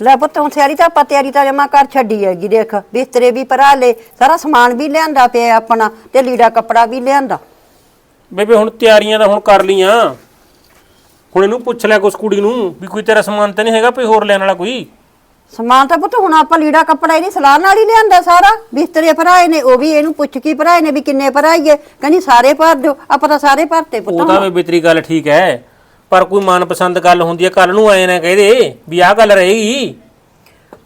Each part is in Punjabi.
ਲੈ ਪੁੱਤ ਹੁਣ ਤਿਆਰੀ ਤਾਂ ਆਪਾਂ ਤਿਆਰੀ ਤਾਂ ਜਮਾ ਕਰ ਛੱਡੀ ਹੈਗੀ ਦੇਖ। ਬਿਸਤਰੇ ਵੀ ਭਰਾ ਲੈ ਸਾਰਾ ਸਮਾਨ ਵੀ ਲਿਆਂਦਾ ਪਿਆ ਆਪਣਾ ਤੇ ਲੀੜਾ ਕੱਪੜਾ ਵੀ ਲਿਆਂਦਾ। ਬੇਬੇ ਹੁਣ ਤਿਆਰੀਆਂ ਤਾਂ ਹੁਣ ਕਰ ਲੀਆਂ ਹੁਣ ਇਹਨੂੰ ਪੁੱਛ ਲਿਆ ਕੁਛ ਕੁੜੀ ਨੂੰ ਵੀ ਕੋਈ ਤੇਰਾ ਸਮਾਨ ਤਾਂ ਨਹੀਂ ਹੈਗਾ ਕੋਈ ਹੋਰ ਲੈਣ ਵਾਲਾ ਕੋਈ? ਸਮਾਨ ਤਾਂ ਪੁੱਤ ਹੁਣ ਆਪਾਂ ਲੀੜਾ ਕੱਪੜਾ ਇਹਦੀ ਸਲਾਹ ਨਾਲ ਹੀ ਲਿਆਂਦਾ ਸਾਰਾ। ਬਿਸਤਰੇ ਭਰਾਏ ਨੇ ਉਹ ਵੀ ਇਹਨੂੰ ਪੁੱਛ ਕੇ ਭਰਾਏ ਨੇ ਵੀ ਕਿੰਨੇ ਭਰਾਈਏ। ਕਹਿੰਦੀ ਸਾਰੇ ਭਰ ਦਿਓ ਆਪਾਂ ਤਾਂ ਸਾਰੇ ਭਰਤੇ ਪੁੱਤ ਉਹ ਤਾਂ ਬੇਬੇ ਤੇਰੀ ਗੱਲ ਠੀਕ ਹੈ। ਪਰ ਕੋਈ ਮਨਪਸੰਦ ਗੱਲ ਹੁੰਦੀ ਹੈ ਕੱਲ ਨੂੰ ਆਏ ਨਾ ਕਹਦੇ ਵੀ ਆਹ ਗੱਲ ਰਹੇਗੀ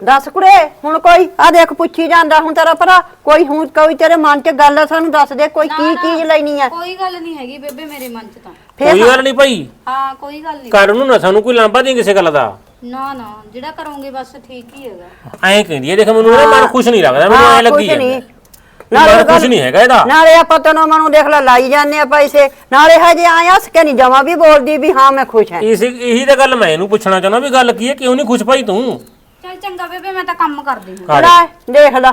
ਦੱਸ ਕੁੜੇ ਹੁਣ ਕੋਈ ਆ ਦੇਖ ਪੁੱਛੀ ਜਾਂਦਾ ਹੁਣ ਤੇਰਾ ਭਰਾ। ਕੋਈ ਹੁਣ ਕੋਈ ਤੇਰੇ ਮਨ 'ਚ ਗੱਲ ਆ ਸਾਨੂੰ ਦੱਸ ਦੇ ਕੋਈ ਕੀ ਚੀਜ਼ ਲੈਣੀ ਆ। ਕੋਈ ਗੱਲ ਨਹੀਂ ਹੈਗੀ ਬੇਬੇ ਮੇਰੇ ਮਨ 'ਚ ਤਾਂ। ਕੋਈ ਗੱਲ ਨਹੀਂ ਭਾਈ। ਹਾਂ ਕੋਈ ਗੱਲ ਨਹੀਂ। ਕੱਲ ਨੂੰ ਨਾ ਸਾਨੂੰ ਕੋਈ ਲਾਂਭਾ ਦੇ ਕਿਸੇ ਗੱਲ ਦਾ। ਨਾ ਨਾ ਜਿਹੜਾ ਕਰੋਗੇ ਬਸ ਠੀਕ ਹੀ ਹੈਗਾ। ਐਂ ਕਹਿੰਦੀ ਹੈ ਦੇਖ ਮੈਨੂੰ ਨਾ ਮਨ ਖੁਸ਼ ਨਹੀਂ ਲੱਗਦਾ ਮੈਨੂੰ ਐਂ ਲੱਗੀ ਕੁਛ ਨਹੀਂ। ਜਾਂਦਾ ਮਨ ਖੁਸ਼ ਨਹੀਂ ਹੈਗਾ ਇਹਦਾ। ਨਾਲੇ ਆਪਾਂ ਤੈਨੂੰ ਮਨੂੰ ਦੇਖ ਲੈ ਲਾਈ ਜਾਂਦੇ ਆ ਪੈਸੇ। ਨਾਲੇ ਹਜੇ ਆਇਆ ਹੱਸ ਕੇ ਨਹੀਂ ਜਮਾ ਵੀ ਬੋਲਦੀ ਵੀ ਹਾਂ ਮੈਂ ਖੁਸ਼ ਹਾਂ। ਇਸ ਇਹੀ ਤਾਂ ਗੱਲ ਮੈਂ ਇਹਨੂੰ ਪੁੱਛਣਾ ਚਾਹੁੰਦਾ ਵੀ ਗੱਲ ਕੀ ਹੈ ਕਿਉਂ ਨਹੀਂ ਖੁਸ਼ ਭਾਈ ਤੂੰ? ਚਲ ਚੰਗਾ ਬੇਬੇ ਮੈਂ ਤਾਂ ਕੰਮ ਕਰਦੀ ਹਾਂ। ਲੈ ਦੇਖ ਲੈ।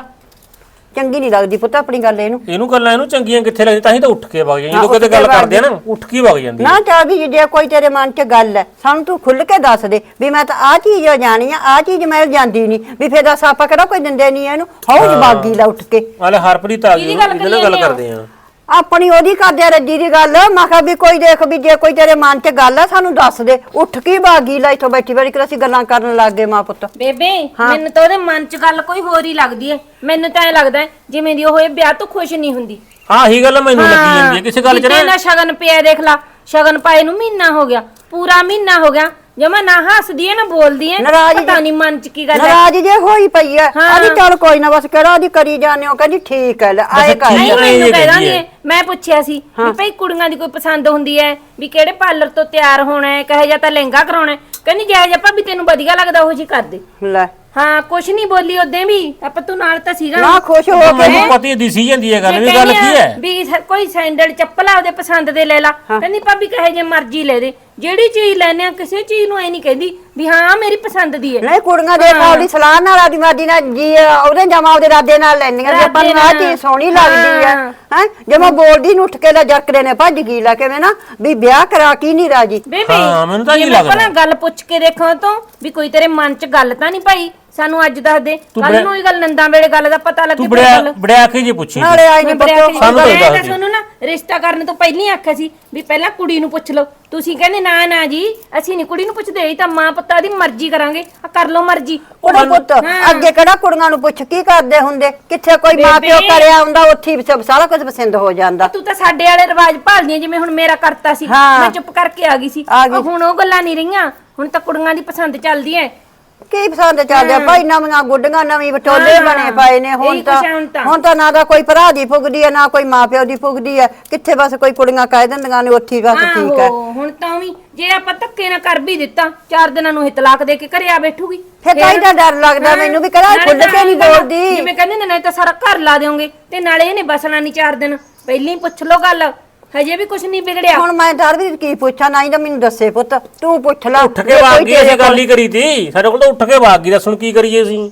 ਚੰਗੀ ਨਹੀਂ ਲੱਗਦੀ ਪੁੱਤ ਆਪਣੀ ਗੱਲ ਇਹਨੂੰ। ਇਹਨੂੰ ਗੱਲਾਂ ਇਹਨੂੰ ਚੰਗੀਆਂ ਕਿੱਥੇ ਲੱਗਦੀ ਤਾਂ ਹੀ ਤਾਂ ਉੱਠ ਕੇ ਵਗ ਜਾਂਦੀ। ਜਦੋਂ ਉੱਠ ਕਦੇ ਕੇ ਗੱਲ ਕਰਦੇ ਆ ਨਾ ਉੱਠ ਕੇ ਵਗ ਜਾਂਦੀ ਨਾ ਚਾਹ ਵੀ ਜੇ ਕੋਈ ਤੇਰੇ ਮਨ 'ਚ ਗੱਲ ਹੈ ਸਾਨੂੰ ਤੂੰ ਖੁੱਲ ਕੇ ਦੱਸ ਦੇ ਵੀ ਮੈਂ ਤਾਂ ਆਹ ਚੀਜ਼ ਜਾਣੀ ਆ ਆਹ ਚੀਜ਼ ਮੈਂ ਜਾਂਦੀ ਨਹੀਂ ਵੀ ਫੇਰ ਦੱਸ ਆਪਾਂ ਕਿਹੜਾ ਕੋਈ ਦਿੰਦੇ ਨਹੀਂ ਇਹਨੂੰ। ਹੌਜ ਬਾਗੀ ਲਾ ਉੱਠ ਕੇ। ਹਾਲੇ ਹਰਪ੍ਰੀਤ ਆ ਗਈ ਇਹਦੇ ਨਾਲ ਗੱਲ ਕਰਦੇ ਆ? ਆਪਣੀ ਉਹਦੀ ਕਰਦੇ ਰੱਜੀ ਦੀ ਗੱਲ। ਮੈਂ ਕਿਹਾ ਵੀ ਕੋਈ ਦੇਖ ਵੀ ਜੇ ਕੋਈ ਤੇਰੇ ਮਨ 'ਚ ਗੱਲ ਆ ਸਾਨੂੰ ਦੱਸ ਦੇ। ਉੱਠ ਕੇ ਬਾਗੀ ਲਾ ਇੱਥੋਂ ਬੈਠੀ ਬੈਠੀ ਕਰ ਅਸੀਂ ਗੱਲਾਂ ਕਰਨ ਲੱਗ ਗਏ ਮਾਂ ਪੁੱਤ। ਬੇਬੇ ਮੈਨੂੰ ਤਾਂ ਉਹਦੇ ਮਨ 'ਚ ਗੱਲ ਕੋਈ ਹੋਰ ਹੀ ਲੱਗਦੀ ਏ। ਮੈਨੂੰ ਤਾਂ ਐ ਲੱਗਦਾ ਹੈ ਜਿਵੇਂ ਦੀ ਉਹ ਇਹ ਵਿਆਹ ਤੋਂ ਖੁਸ਼ ਨਹੀਂ ਹੁੰਦੀ। ਹਾਂ ਇਹੀ ਗੱਲ ਮੈਨੂੰ ਲੱਗੀ ਜਾਂਦੀ ਹੈ ਕਿਸੇ ਗੱਲ 'ਚ ਨਾ ਸ਼ਗਨ ਪਿਆ ਦੇਖ ਲਾ। ਸ਼ਗਨ ਪਾਏ ਨੂੰ ਮਹੀਨਾ ਹੋ ਗਿਆ ਪੂਰਾ ਮਹੀਨਾ ਹੋ ਗਿਆ। ਜਮਾ ਨਾ ਹੱਸਦੀ ਏ ਨਾ ਬੋਲਦੀ ਨਾਰਾਜ਼ ਪਤਾ ਨਹੀਂ ਮਨ 'ਚ ਕੀ ਗੱਲ ਹੈ ਨਾਰਾਜ਼ ਜੇ ਹੋਈ ਪਈ ਐ ਹਾਂ। ਆਦੀ ਚੱਲ ਕੋਈ ਨਾ ਬਸ ਕਿਹੜਾ ਉਹਦੀ ਕਰੀ ਜਾਂਦੇ ਹੋ ਕਹਿੰਦੀ ਠੀਕ ਹੈ ਲੈ ਆਏ ਕਰ। ਨਹੀਂ ਮੈਨੂੰ ਕਹਿੰਦੀ ਦਾਂਗੀ। ਹੈ। ਮੈਂ ਪੁੱਛਿਆ ਸੀ ਵੀ ਭਈ ਕੁੜੀਆਂ ਦੀ ਕੋਈ ਪਸੰਦ ਹੁੰਦੀ ਹੈ ਵੀ ਕਿਹੜੇ ਪਾਰਲਰ ਤੋਂ ਤਿਆਰ ਹੋਣਾ ਹੈ ਕਹੇ ਜਾਂ ਤਾਂ ਲਹਿੰਗਾ ਕਰਾਉਣਾ ਕਹਿੰਦੀ ਜੈ ਜਪਾ ਵੀ ਤੈਨੂੰ ਵਧੀਆ ਲੱਗਦਾ ਉਹ ਜੀ ਕਰ ਦੇ। ਲੈ ਹਾਂ ਕੁਛ ਨਹੀਂ ਬੋਲੀ ਉਹਦੇ ਵੀ ਆਪਾਂ ਤੂੰ ਨਾਲ ਤਾਂ ਸੀਗਾ। ਨਾ ਖੁਸ਼ ਹੋ ਕੇ। ਮੈਨੂੰ ਪਤਾ ਦਿਸੀ ਜਾਂਦੀ ਹੈ ਗੱਲ ਵੀ ਮੈਂ ਗੱਲ ਕੀ ਆ ਹੈ ਵੀ ਕੋਈ ਸੈਂਡਲ ਚੱਪਲ ਆ ਉਹਦੇ ਪਸੰਦ ਦੇ ਲੈ ਲਾ। ਕਹਿੰਦੀ ਭਾਬੀ ਕਹੇ ਜੇ ਮਰਜ਼ੀ ਲੈ ਦੇ। ਜਿਹੜੀ ਚੀਜ਼ ਆ ਕਿਸੇ ਚੀਜ਼ ਨੂੰ ਐ ਨਹੀਂ ਕਹਿੰਦੀ ਵੀ ਹਾਂ ਮੇਰੀ ਪਸੰਦ ਦੀ ਹੈ। ਨਹੀਂ ਕੁੜੀਆਂ ਦੇ ਆਪਣੀ ਸਲਾਹ ਨਾਲ ਆਦੀ ਮਾਦੀ ਨਾਲ ਜੀ ਉਹਦੇ ਜਮਾ ਉਹਦੇ ਰਾਦੇ ਨਾਲ ਲੈਣੀਆਂ ਜੇ ਆਪਾਂ ਨੂੰ ਚੀਜ਼ ਸੋਹਣੀ। ਲੱਗਦੀ ਹੈ। ਹਾਂ। ਹੈ? ਜਮਾ ਬੋਲਦੀ ਨੂੰ ਉੱਠ ਕੇ ਲੈ ਜਰਕਦੇ ਨੇ ਭੱਜ ਗਈ ਲੈ ਕਿਵੇਂ ਨਾ ਵੀ ਵਿਆਹ ਕਰਾ ਕੀ ਨਹੀਂ ਰਾਜੀ? ਹਾਂ, ਮੈਨੂੰ ਤਾਂ ਜੇ ਇਹੀ ਮੈਂ ਲੱਗਦਾ। ਪਹਿਲਾਂ ਗੱਲ ਪੁੱਛ ਕੇ ਦੇਖਾਂ ਤੋਂ ਵੀ ਕੋਈ ਤੇਰੇ ਮਨ 'ਚ ਗੱਲ ਤਾਂ ਨਹੀਂ ਭਾਈ ਸਾਨੂੰ ਅੱਜ ਦੱਸ ਦੇ। ਕੱਲ ਨੂੰ ਇਹ ਗੱਲ ਨੰਦਾਂ ਵੇਲੇ ਗੱਲ ਦਾ ਪਤਾ ਲੱਗੇ ਤੂੰ ਬੜਿਆ ਕੇ ਜੇ ਪੁੱਛੀ ਨਾਲੇ ਆਈ ਨੇ ਮੈਂ ਬੜਿਆ ਬੱਤੋ ਸਾਨੂੰ ਤਾਂ ਦੱਸ। ਤੁਹਾਨੂੰ ਨਾ ਰਿਸ਼ਤਾ ਕਰਨ ਤੋਂ ਪਹਿਲਾਂ ਹੀ ਆਖਿਆ ਸੀ ਵੀ ਪਹਿਲਾਂ ਕੁੜੀ ਨੂੰ ਪੁੱਛ ਲਓ। ਤੁਸੀਂ ਕਹਿੰਦੇ ਨਾ ਨਾ ਜੀ ਅਸੀਂ ਨਹੀਂ ਕੁੜੀ ਨੂੰ ਪੁੱਛਦੇ ਇਹ ਤਾਂ ਮਾਂ ਪੁੱਤਾਂ ਦੀ ਮਰਜ਼ੀ ਕਰਾਂਗੇ। ਆ ਕਰ ਲਓ ਮਰਜ਼ੀ। ਉਹਦਾ ਪੁੱਤ ਅੱਗੇ ਕਿਹੜਾ ਕੁੜੀਆਂ ਨੂੰ ਪੁੱਛ ਕੀ ਕਰਦੇ ਹੁੰਦੇ? ਕਿੱਥੇ ਕੋਈ ਮਾਂ ਪਿਓ। ਕਰਿਆ ਹੁੰਦਾ ਉੱਥੇ ਸਭ ਸਾਰਾ ਕੁਝ ਪਸੰਦ ਹੋ ਜਾਂਦਾ। ਤੂੰ ਤਾਂ ਸਾਡੇ ਵਾਲੇ ਰਿਵਾਜ ਭਾਲਦੀ ਜਿਵੇਂ ਹੁਣ ਮੇਰਾ ਕਰਤਾ ਸੀ। ਮੈਂ ਚੁੱਪ ਕਰਕੇ ਆ ਗਈ ਸੀ। ਹੁਣ ਉਹ ਗੱਲਾਂ ਨਹੀਂ ਰਹੀਆਂ। ਹੁਣ ਤਾਂ ਕੁੜੀਆਂ ਦੀ ਪਸੰਦ ਚੱਲਦੀ ਐ। ਕੀ ਪਸੰਦ ਚੱਲਦਾ ਭਾਈ ਨਵੀਆਂ ਗੁੱਡੀਆਂ ਨਵੀਂ ਵਿਟੋਲੇ ਹਾਂ। ਬਣੇ ਪਏ ਨੇ ਹੁਣ ਤਾਂ ਹੁਣ ਤਾਂ। ਨਾ ਦਾ ਕੋਈ ਭਰਾ ਦੀ ਫੁਗਦੀ ਹੈ ਨਾ ਕੋਈ ਮਾਪਿਓ ਦੀ ਫੁਗਦੀ ਹੈ ਕਿੱਥੇ ਬਸ ਕੋਈ ਕੁੜੀਆਂ ਕਹਿ ਦਿੰਦੀਆਂ ਨੇ ਉੱਥੇ ਹੀ ਬਸ ਠੀਕ ਹੈ ਹੁਣ ਤਾਂ ਵੀ ਜੇ ਆਪਾਂ ਧੱਕੇ ਨਾ ਕਰ ਵੀ ਦਿੱਤਾ ਚਾਰ ਦਿਨਾਂ ਨੂੰ ਇਹ ਤਲਾਕ ਦੇ ਕੇ ਘਰੇ ਆ ਬੈਠੂਗੀ। ਫਿਰ ਤਾਂ ਇਹਦਾ ਡਰ ਲੱਗਦਾ। ਮੈਨੂੰ ਵੀ ਨਾਲੇ ਖੁੱਲ ਕੇ ਨਹੀਂ ਬੋਲਦੀ। ਜਿਵੇਂ ਕਹਿੰਦੇ ਨੇ ਨਾ ਤਾਂ ਸਾਰਾ ਘਰ ਲਾ ਦਿਓਗੇ ਤੇ ਨਾਲੇ ਇਹਨੇ ਬਸਣਾ ਨਹੀਂ ਚਾਰ ਦਿਨ। ਪਹਿਲਾਂ ਹੀ ਪੁੱਛ ਲਓ ਗੱਲ। ਹਜੇ ਵੀ ਕੁਝ ਨਹੀਂ ਵਿਗੜਿਆ। ਹੁਣ ਮੈਂ ਡਰ ਵੀ ਕੀ ਪੁੱਛਾਂ ਨਾ ਹੀ ਤਾਂ ਮੈਨੂੰ ਦੱਸੇ ਪੁੱਤ ਤੂੰ ਪੁੱਛ ਲੈ ਉੱਠ ਜੇ ਕੇ ਭਾਗ ਕੋਈ ਗਈ ਅਸੀਂ ਤੇਰੇ ਗੱਲ ਹੀ ਕਰੀ ਤੀ। ਸਾਡੇ ਕੋਲ ਤਾਂ ਉੱਠ ਕੇ ਭਾਗ ਗਈ ਦੱਸ ਹੁਣ ਕੀ ਕਰੀਏ ਅਸੀਂ?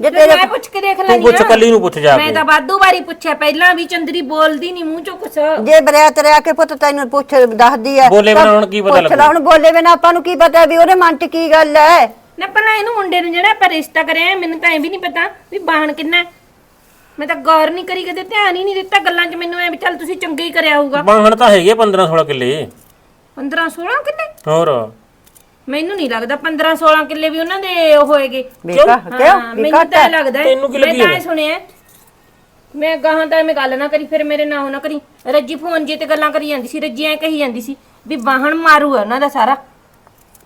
ਜੇ ਤੇ ਤੇਰੇ ਮੈਂ ਪੁੱਛ ਕੇ ਦੇਖ ਤੂੰ ਲੈਣੀ ਪੁੱਛ ਕੱਲੀ ਨੂੰ ਪੁੱਛ ਜਾ ਮੈਂ ਕੇ। ਤਾਂ ਵਾਧੂ ਵਾਰੀ ਪੁੱਛਿਆ ਪਹਿਲਾਂ ਵੀ ਚੰਦਰੀ ਬੋਲਦੀ ਨਹੀਂ ਮੂੰਹ ਚੋਂ ਕੁਛ। ਜੇ ਬਰਿਆਤ ਰਿਆ ਕੇ ਪੁੱਤ ਤੈਨੂੰ ਪੁੱਛ ਦੱਸਦੀ ਹੈ ਬੋਲੇ ਤਾਂ ਬਿਨਾਂ ਹੁਣ ਕੀ ਪਤਾ ਪੁੱਛ ਲੈ ਲੱਗੂ? ਹੁਣ ਬੋਲੇ ਬਿਨਾ ਆਪਾਂ ਨੂੰ ਕੀ ਪਤਾ ਵੀ ਉਹਦੇ ਮਨ 'ਚ ਕੀ ਗੱਲ ਹੈ? ਨਾ ਪਹਿਲਾਂ ਇਹਨੂੰ ਮੁੰਡੇ ਨੂੰ ਜਿਹੜਾ ਆਪਾਂ ਰਿਸ਼ਤਾ ਕਰਿਆ ਮੈਨੂੰ ਤਾਂ ਐ ਵੀ ਨਹੀਂ ਪਤਾ ਵੀ ਬਾਹਣ ਕਿੰਨਾ ਹੈ। ਮੈਂ ਤਾਂ ਗੌਰ ਨਹੀਂ ਕਰੀ ਕਦੇ ਧਿਆਨ ਹੀ ਨਹੀਂ ਦਿੱਤਾ ਗੱਲਾਂ 'ਚ ਮੈਨੂੰ ਐ ਵੀ ਚੱਲ ਤੁਸੀਂ ਚੰਗੇ ਹੀ ਕਰਿਆ ਹੋਊਗਾ। ਬਾਹਣ ਤਾਂ ਹੈਗੇ 15 16 ਕਿੱਲੇ। 15 16 ਕਿੱਲੇ? ਹੋਰ? ਮੈਨੂੰ ਨਹੀਂ ਲੱਗਦਾ 15 16 ਕਿੱਲੇ ਵੀ ਉਹਨਾਂ ਦੇ ਉਹ ਹੋਏਗੇ। ਕਿਉਂ? ਮੈਨੂੰ ਤਾਂ ਇਹ ਲੱਗਦਾ ਹੈ। ਤੈਨੂੰ ਕੀ ਮੈਂ ਲੱਗੀ ਤਾਂ ਹੈ? ਇਹ ਸੁਣਿਆ ਮੈਂ ਗਾਹਾਂ ਤਾਂ ਮੈਂ ਗੱਲ ਨਾ ਕਰੀ ਫਿਰ ਮੇਰੇ ਨਾਲ ਉਹ ਨਾ ਕਰੀ। ਰੱਜੀ ਫੋਨ ਜੇ ਤੇ ਗੱਲਾਂ ਕਰੀ ਜਾਂਦੀ ਸੀ ਰੱਜੀ ਐ ਕਹੀ ਜਾਂਦੀ ਸੀ ਵੀ ਬਾਹਣ ਮਾਰੂ ਹੈ ਉਹਨਾਂ ਦਾ ਸਾਰਾ।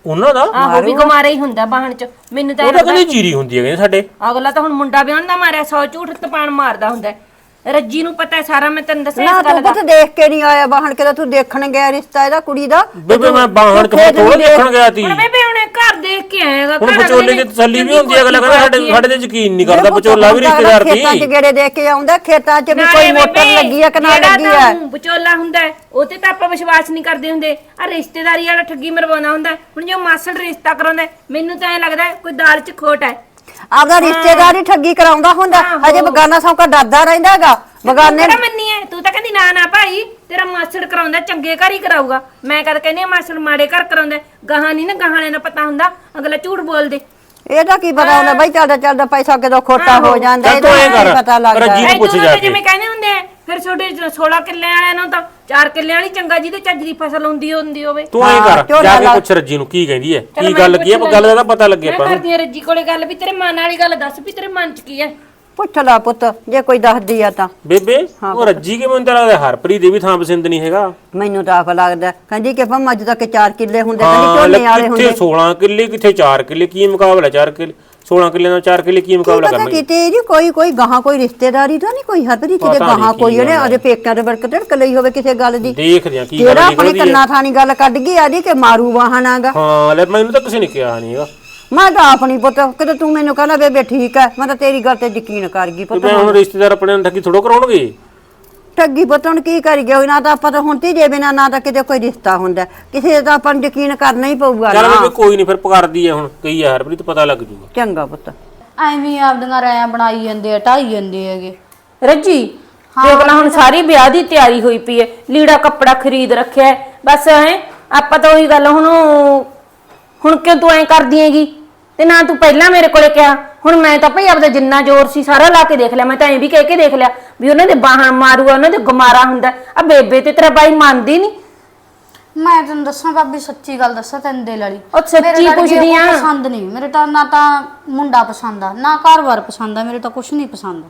ਉਹਨਾਂ ਦਾ? ਆਹੋ ਵੀ ਗਮਾਰਾ ਹੀ ਹੁੰਦਾ ਬਾਹਣ ਚ। ਮੈਨੂੰ ਤਾਂ ਇਹ ਉਹ ਤਾਂ ਲੱਗਦਾ ਕਹਿੰਦੀ ਜੀਰੀ ਹੁੰਦੀ ਹੈ ਕਹਿੰਦੇ ਸਾਡੇ। ਅਗਲਾ ਤਾਂ ਹੁਣ ਮੁੰਡਾ ਵਿਆਹਣ ਦਾ ਮਾਰਿਆ ਸੌ ਝੂਠ ਤਪਾਣ ਮਾਰਦਾ ਹੁੰਦਾ। ਹੈ। ਰੱਜੀ ਨੂੰ ਪਤਾ ਹੈ ਸਾਰਾ ਮੈਂ ਤੈਨੂੰ ਦੱਸਿਆ ਨਾ ਇਸ ਗੱਲ ਤੂੰ ਦਾ। ਪੁੱਤ ਦੇਖ ਕੇ ਨਹੀਂ ਆਇਆ ਬਾਹਣ ਕੇ ਤਾਂ ਤੂੰ ਦੇਖਣ ਗਿਆ ਰਿਸ਼ਤਾ ਇਹਦਾ ਕੁੜੀ ਦਾ। ਬੇਬੇ ਮੈਂ ਬਾਹਣ ਥੋੜਾ ਨੂੰ ਦੇਖਣ ਗਿਆ ਤੀ। ਹੁਣ ਬੇਬੇ ਹੁਣੇ ਘਰ ਦੇਖ ਕੇ ਆਏਗਾ ਹੁਣ ਵਿਚੋਲੇ ਦੀ ਤਸੱਲੀ ਵੀ ਹੁੰਦੀ ਹੈ ਅਗਲਾ ਕਹਿੰਦਾ ਸਾਡੇ ਸਾਡੇ ਤੇ ਯਕੀਨ ਨਹੀਂ ਕਰਦਾ ਵਿਚੋਲਾ ਵੀ ਰਿਸ਼ਤੇਦਾਰ ਖੇਤਾਂ 'ਚ ਦੀ ਗੇੜੇ ਦੇਖ ਕੇ ਆਉਂਦਾ ਖੇਤਾਂ 'ਚ ਵੀ ਕੋਈ ਮੋਟਰ ਲੱਗੀ ਹੈ ਕਿ ਨਾ ਲੱਗੀ ਹੈ ਵਿਚੋਲਾ ਹੁੰਦਾ ਹੈ, ਉਹ ਤੇ ਤਾਂ ਆਪਾਂ ਵਿਸ਼ਵਾਸ ਨਹੀਂ ਕਰਦੇ ਹੁੰਦੇ। ਆ ਰਿਸ਼ਤੇਦਾਰੀ ਵਾਲਾ ਠੱਗੀ ਮਰਵਾਉਂਦਾ ਹੁੰਦਾ ਹੈ। ਹੁਣ ਜੋ ਮਾਸੜ ਰਿਸ਼ਤਾ ਕਰਾਉਂਦਾ ਹੈ, ਮੈਨੂੰ ਤਾਂ ਐ ਲੱਗਦਾ ਹੈ, ਕੋਈ ਦਾਲ 'ਚ ਖੋਟ ਹੈ। ਆਪਦਾ ਰਿਸ਼ਤੇਦਾਰੀ ਠੱਗੀ ਕਰਾਉਂਦਾ ਹੁੰਦਾ ਹਜੇ ਬਗਾਨਾ ਸੌਂਕਾ ਡਰਦਾ ਰਹਿੰਦਾ ਹੈਗਾ ਬਗਾਨੇ ਕਿਹੜਾ ਮੰਨੀ ਐ ਤੂੰ ਤਾਂ ਕਹਿੰਦੀ ਨਾ ਨਾ ਭਾਈ ਤੇਰਾ ਮਾਸੜ ਕਰਾਉਂਦਾ ਚੰਗੇ ਘਰ ਹੀ ਕਰਾਊਗਾ। ਮੈਂ ਕਦ ਕਹਿੰਦੀ ਆ ਮਾਸੜ ਮਾੜੇ ਘਰ ਕਰਾਉਂਦਾ ਗਾਹਾਂ ਨਹੀਂ ਨਾ ਗਾਹਾਂ ਨੇ ਨਾ ਪਤਾ ਹੁੰਦਾ ਅਗਲਾ ਝੂਠ ਬੋਲਦੇ। ਇਹਦਾ ਕੀ ਪਤਾ ਹੁੰਦਾ ਬਈ ਚੱਲਦਾ ਚੱਲਦਾ ਪੈਸਾ ਕਿਦੋਂ ਖੋਟਾ ਹੋ ਜਾਂਦਾ ਚੱਲ ਤੂੰ ਇਹਦਾ ਐਂ ਕਰ, ਪਤਾ ਲੱਗਦਾ। ਰੱਜੀ ਨੂੰ ਐ ਪੁੱਛ ਜਾ ਕੇ। ਜਿਵੇਂ ਕਹਿੰਦੇ ਹੁੰਦੇ ਆ ਫਿਰ ਛੋਟੇ 16 ਕਿੱਲੇ ਵਾਲਿਆਂ ਨੂੰ ਤਾਂ 4 ਕਿੱਲੇ ਵਾਲੀ ਚੰਗਾ ਜਿਹਦੇ ਚੱਜ ਦੀ ਫਸਲ ਹੁੰਦੀ ਹੁੰਦੀ ਹੋਵੇ। ਤੂੰ ਐਂ ਹਾਂ, ਕਰ ਜਾ ਕੇ ਲਾ- ਪੁੱਛ ਰੱਜੀ ਨੂੰ ਕੀ ਕਹਿੰਦੀ ਹੈ ਕੀ ਗੱਲ ਕੀ ਹੈ ਗੱਲ ਦਾ ਤਾਂ। ਪਤਾ ਲੱਗੇ ਮੈਂ ਆਪਾਂ ਨੂੰ। ਕਰਦੀ ਆ ਰੱਜੀ ਕੋਲੇ ਗੱਲ ਵੀ ਤੇਰੇ ਮਨ ਵਾਲੀ ਗੱਲ ਦੱਸ ਵੀ ਤੇਰੇ ਮਨ 'ਚ ਕੀ ਹੈ। ਪੁੱਛ ਲਾ ਪੁੱਤ ਜੇ ਕੋਈ ਦੱਸਦੀ ਆ ਤਾਂ। ਬੇਬੇ ਉਹ ਰੱਜੀ ਕਿਵੇਂ ਮੈਨੂੰ ਤਾਂ ਲੱਗਦਾ? ਹਰਪ੍ਰੀਤ ਦੇ ਵੀ ਥਾਂ ਪਸੰਦ ਨਹੀਂ ਹੈਗਾ। ਮੈਨੂੰ ਤਾਂ ਆਪ ਲੱਗਦਾ ਕਹਿੰਦੀ ਕਿ ਭਾਵੇਂ ਅੱਜ ਤੱਕ 4 ਕਿੱਲੇ ਹੁੰਦੇ ਕਹਿੰਦੀ ਝੋਨੇ ਵਾਲੇ ਕਿੱਥੇ ਹੁੰਦੇ। 16 ਕਿੱਲੇ ਕਿੱਥੇ 4 ਕਿੱਲੇ ਕੀ ਮੁਕਾਬਲਾ 4 ਕਿੱਲੇ 16 ਕਿੱਲੇ ਨਾਲ 4 ਕਿੱਲੇ ਕੀ ਕੀ ਮੁਕਾਬਲਾ ਪਤਾ ਕਰਨਗੇ? ਕਿਤੇ ਜੀ ਕੋਈ ਕੋਈ ਗਾਹਾਂ ਕੋਈ ਰਿਸ਼ਤੇਦਾਰੀ ਤਾਂ ਨਹੀਂ ਕੋਈ? ਹਰਪਰੀ ਕਿਤੇ ਨੀ ਗਾਹਾਂ ਕੀ ਕੋਈ ਗੱਲ ਆਦੇ ਪੇਕਿਆਂ ਦੇ ਵਰਕ ਧੜਕ ਲਈ ਹੋਵੇ ਕਿਸੇ ਗੱਲ ਦੀ। ਦੇਖਦੇ ਆ ਕੀ ਗੱਲ ਜਿਹੜਾ ਆਪਣੇ ਕੰਨਾਂ ਥਾਣੀ ਗੱਲ ਕੱਢ ਗਈ ਆਦੀ ਕਿ ਮਾਰੂ ਵਾਹਣਾਗਾ ਹਾਂ ਲੈ ਮੈਨੂੰ ਤਾਂ ਕਿਸੇ ਨੇ ਕਿਹਾ ਨਹੀਂ ਹੈਗਾ। ਮੈਂ ਤਾਂ ਆਪਣੀ ਪੁੱਤ ਕਿਤੇ ਤੂੰ ਮੈਨੂੰ ਕਹਿੰਦਾ ਬੇਬੇ ਠੀਕ ਹੈ ਮੈਂ ਤਾਂ ਤੇਰੀ ਗੱਲ ਤੇ ਯਕੀਨ ਕਰ ਗਈ ਤੇ ਪੁੱਤ ਮੈਂ ਹੁਣ। ਰਿਸ਼ਤੇਦਾਰ ਆਪਣੇ ਨਾਲ ਠੱਗੀ ਥੋੜੋ ਕਰਾਉਣਗੇ? ਠੱਗੀ ਪੁੱਤ ਹੁਣ ਕੀ ਕਰੀਏ ਉਹ ਨਾ ਤਾਂ ਆਪਾਂ ਤਾਂ ਹੁਣ ਤੀਜੇ ਬਿਨਾ ਨਾ ਤਾਂ ਕਿਤੇ ਕੋਈ ਰਿਸ਼ਤਾ ਹੁੰਦਾ। ਕਿਸੇ ਦਾ ਆਪਾਂ ਨੂੰ ਯਕੀਨ ਕਰਨਾ ਹੀ ਪਊਗਾ ਚੱਲ ਨਾ। ਬੇਬੇ ਕੋਈ ਨਹੀਂ ਫਿਰ ਪਕੜਦੀ ਹੈ ਹੁਣ ਕਈ ਆ ਹਰਪ੍ਰੀਤ ਪਤਾ ਲੱਗ ਜੂਗਾ। ਚੰਗਾ ਪੁੱਤ। ਐਵੇਂ ਹੀ ਆਪਦੀਆਂ ਰਾਇਆਂ ਬਣਾਈ ਜਾਂਦੇ ਆ ਢਾਈ ਜਾਂਦੇ ਹੈਗੇ। ਰੱਜੀ ਦੇਖ ਲੈ ਹੁਣ ਸਾਰੀ ਵਿਆਹ ਦੀ ਤਿਆਰੀ ਹੋਈ ਪਈ ਹੈ ਲੀੜਾ ਕੱਪੜਾ ਖਰੀਦ ਰੱਖਿਆ ਹੈ। ਬਸ ਐ ਆਪਾਂ ਤਾਂ ਉਹੀ ਗੱਲ ਹੁਣ ਹੁਣ ਕਿਉਂ ਤੂੰ ਐ ਕਰਦੀ ਹੈਗੀ? ਤੇ ਨਾ ਤੂੰ ਪਹਿਲਾਂ ਮੇਰੇ ਕੋਲੇ ਕਿਹਾ। ਹੁਣ ਮੈਂ ਤਾਂ ਭਈ ਆਪਦਾ ਜਿੰਨਾ ਜ਼ੋਰ ਸੀ ਸਾਰਾ ਲਾ ਕੇ ਦੇਖ ਲਿਆ। ਮੈਂ ਤਾਂ ਐਂ ਵੀ ਕਹਿ ਕੇ ਦੇਖ ਲਿਆ ਵੀ ਉਹਨਾਂ ਦੇ ਬਾਹਾਂ ਮਾਰੂਗਾ ਉਹਨਾਂ ਦੇ ਗਮਾਰਾ ਹੁੰਦਾ। ਆ ਬੇਬੇ ਤੇ ਤੇਰਾ ਬਾਈ ਮੰਨਦੀ ਨਹੀਂ ਮੈਂ ਤੈਨੂੰ ਦੱਸਾਂ ਭਾਬੀ ਸੱਚੀ ਗੱਲ ਦੱਸਾਂ ਤੈਨੂੰ ਦਿਲ ਵਾਲੀ ਉਹ ਸੱਚੀ ਮੇਰੇ ਲੜਕੇ ਪੁੱਛਦੀ ਆਂ। ਪਸੰਦ ਨਹੀਂ। ਮੇਰੇ ਤਾਂ ਨਾ ਤਾਂ ਮੁੰਡਾ ਪਸੰਦ ਆ ਨਾ ਘਰ-ਬਾਰ ਪਸੰਦ ਆ। ਮੇਰੇ ਤਾਂ ਕੁਝ ਨਹੀਂ ਪਸੰਦ।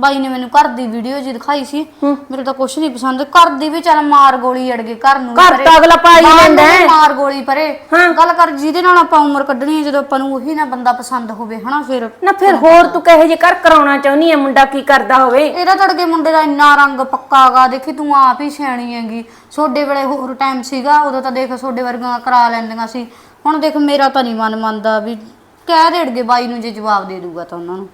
ਬਾਈ ਨੇ ਮੈਨੂੰ ਘਰ ਦੀ ਵੀਡੀਓ ਜੀ ਦਿਖਾਈ ਸੀ। ਮੇਰੇ ਤਾਂ ਕੁਝ ਨਹੀਂ ਪਸੰਦ। ਘਰ ਦੀ ਵੀ ਚੱਲ ਮਾਰ ਗੋਲੀ ਅੜ ਗਏ ਘਰ ਨੂੰ ਘਰ ਤਾਂ ਅਗਲਾ ਪਾ ਹੀ ਬਾਹਰ ਨੂੰ ਲੈਂਦਾ ਹੈ। ਮਾਰ ਗੋਲੀ ਪਰੇ। ਗੱਲ ਕਰ ਜਿਹਦੇ ਨਾਲ ਆਪਾਂ ਉਮਰ ਕੱਢਣੀ ਹੈ ਜਦੋਂ ਆਪਾਂ ਨੂੰ ਉਹੀ ਨਾ ਬੰਦਾ ਪਸੰਦ ਹੋਵੇ ਹਨਾ ਫਿਰ? ਨਾ ਫਿਰ ਹੋਰ ਤੂੰ ਕਹੇ ਜੇ ਘਰ ਕਰਾਉਣਾ ਚਾਹੁੰਦੀ ਹੈ ਮੁੰਡਾ ਕੀ ਕਰਦਾ ਹੋਵੇ? ਇਹਦਾ ਤੜਕੇ ਮੁੰਡੇ ਦਾ ਇੰਨਾ ਰੰਗ ਪੱਕਾਗਾ ਦੇਖੀ ਤੂੰ ਆਪ ਹੀ ਸਿਆਣੀ ਹੈਗੀ। ਛੋਡੇ ਵੇਲੇ ਹੋਰ ਟਾਈਮ ਸੀਗਾ ਉਦੋਂ ਤਾਂ ਦੇਖ ਛੋਡੇ ਵਰਗਾ ਕਰਾ ਲੈਂਦੀਆਂ ਸੀ। ਹੁਣ ਦੇਖ ਮੇਰਾ ਤਾਂ ਨਹੀਂ ਮਨ ਮੰਨਦਾ ਵੀ ਕਹਿ ਦੇੜਗੇ ਬਾਈ ਨੂੰ ਜੇ ਜਵਾਬ ਦੇ ਦੂਗਾ ਤਾਂ ਉਹਨਾਂ ਨੂੰ।